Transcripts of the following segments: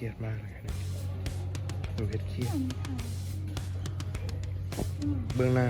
รียดมากเลยนะหนูเพชรเครียด เบื้องหน้า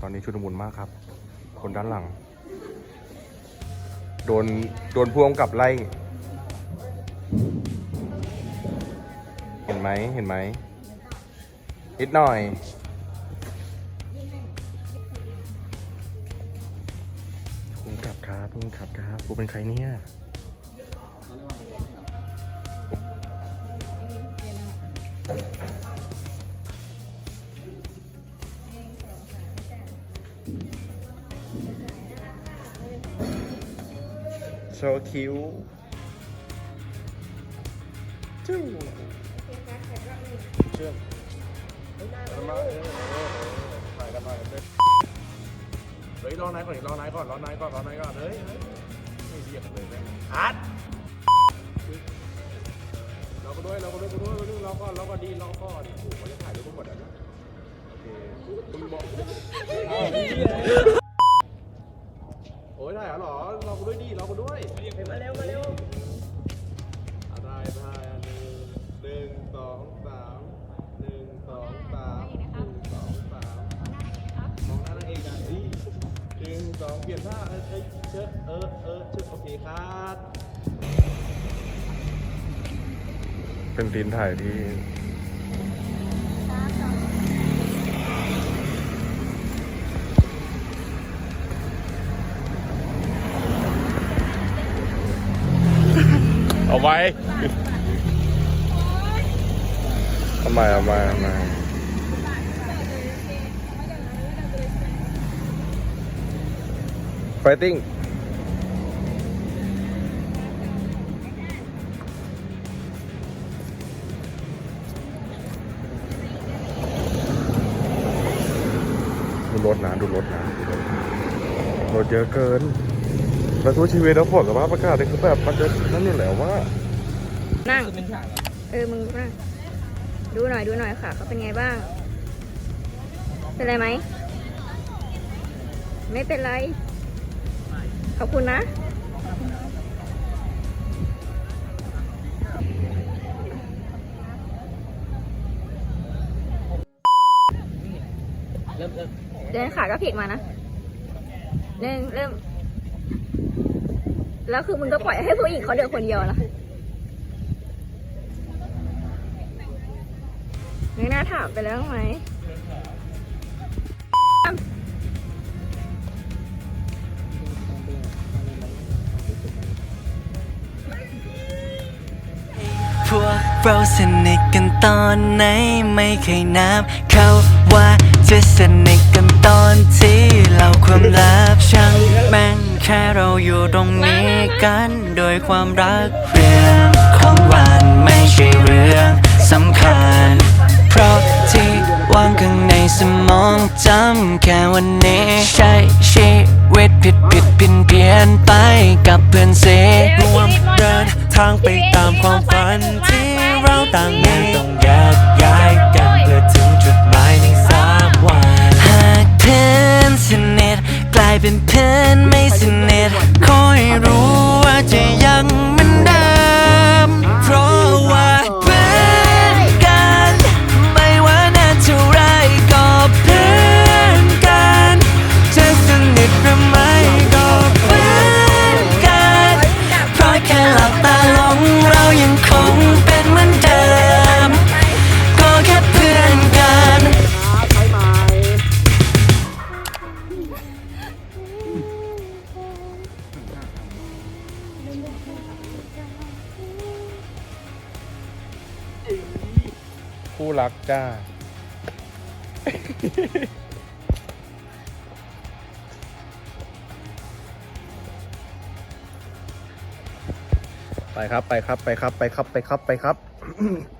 ตอนนี้ชุดมุนมากครับ คนด้านหลัง โดน โดนพวงกับไล่ เห็นไหม เห็นไหม นิดหน่อยคุณขับครับคุณขับครับกูเป็นใครเนี่ย so cute จู้เชื่อมเอามาเออเออเออถ่ายกันหน่อยเฮ้ยเฮ้ยรอนายก่อนดิรอนายก่อนรอนายก่อนรอนายก่อนเฮ้ยเฮ้ยไม่เรียกกันเลยแม่งอาร์ต เราก็ด้วยเราก็ด้วยกูด้วยกูด้วยเราก็เราก็ดีเราก็ดีโอ้โหเขาจะถ่ายรูปทั้งหมดอะนะโอเคมึงบอกโอ้ยได้เหรอเราก็ด้วยดีเราก็ด้วยมาเร็วมาเร็วได้ได้หนึ่งสองสามหนึ่งสองสามหนึ่งสองสามมองหน้านางเอกอะเฮ้ยหนึ่งสองเปลี่ยนท่าเออเอ้ยเชิดเออเออเชิดโอเคครับ เป็นตีนถ่ายที่เอาไว้ทำไมเอามาเอามาไฟติ้ง รถนะดูรถนะดูรถรถเยอะเกินแล้วทุกชีวิตแล้วฝนสภาพอากาศนี่คือแบบมันจะนั่นอยู่แล้วว่านั่งเออมึงนั่งดูหน่อยดูหน่อยค่ะเขาเป็นไงบ้าง เป็นไรไหมไม่เป็นไร ขอบคุณนะเเดินขาก็ผิดมานะหนึ่งเริ่ม แล้วคือมึงก็ปล่อยให้ผู้หญิงเขาเดินคนเดียวนะไม่น่าถามไปแล้วไหม เราสนิทกันตอนไหนไม่เคยนับ เขาว่าจะสนิทกันตอนที่เราความลับช่างแม่งแค่เราอยู่ตรงนี้กันโดยความรักเรื่องของวันไม่ใช่เรื่องสำคัญ เพราะที่วางข้างในสมองจำแค่วันนี้ใช้ชีวิตผิดผิดเพี้ยนเพี้ยนไปกับเพื่อนเสรวมเดินทางไปตามความฝันที่เรา ต่างมีต้องแยกย้ายกันเพื่อถึงจุดหมายในสามวันหากเพื่อนสนิทกลายเป็นเพื่อนไม่สนิทคอยรู้ว่าจะยังเหมือนเดิมเพราะ คู่รักจ้า ไปครับไปครับไปครับไปครับไปครับไปครับ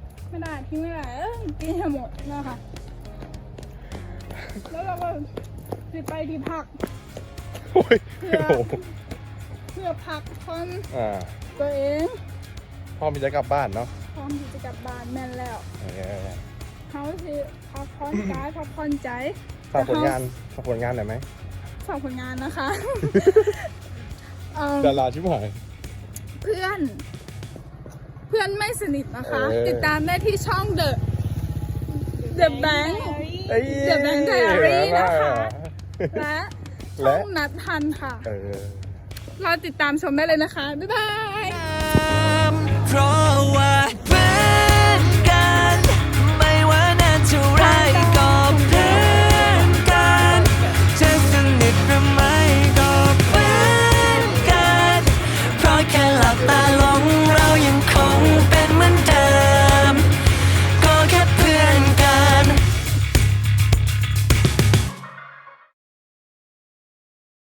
ไม่ได้ทิ้งไม่ได้เออกินให้หมดนะคะแล้วเราก็สิไปที่พัก โอ้ยเพื่อโอ้โหเพื่อพักผ่อนอ่าตัวเองพ่อมีจะกลับบ้านเนาะพร้อมที่จะกลับบ้านแม่นแล้วเออเขาสิพักผ่อนกายพักผ่อนใจฝากผลงานฝากผลงานหน่อยไหมฝากผลงานนะคะเอิ่มดาราชิบหายเพื่อน เพื่อนไม่สนิทนะคะ เออ ติดตามได้ที่ช่อง The The Bank เอ้ย The Bank Diary นะคะ และและช่องนัดทันค่ะ เออ เราติดตามชมได้เลยนะคะ บ๊ายบาย เพราะว่ารั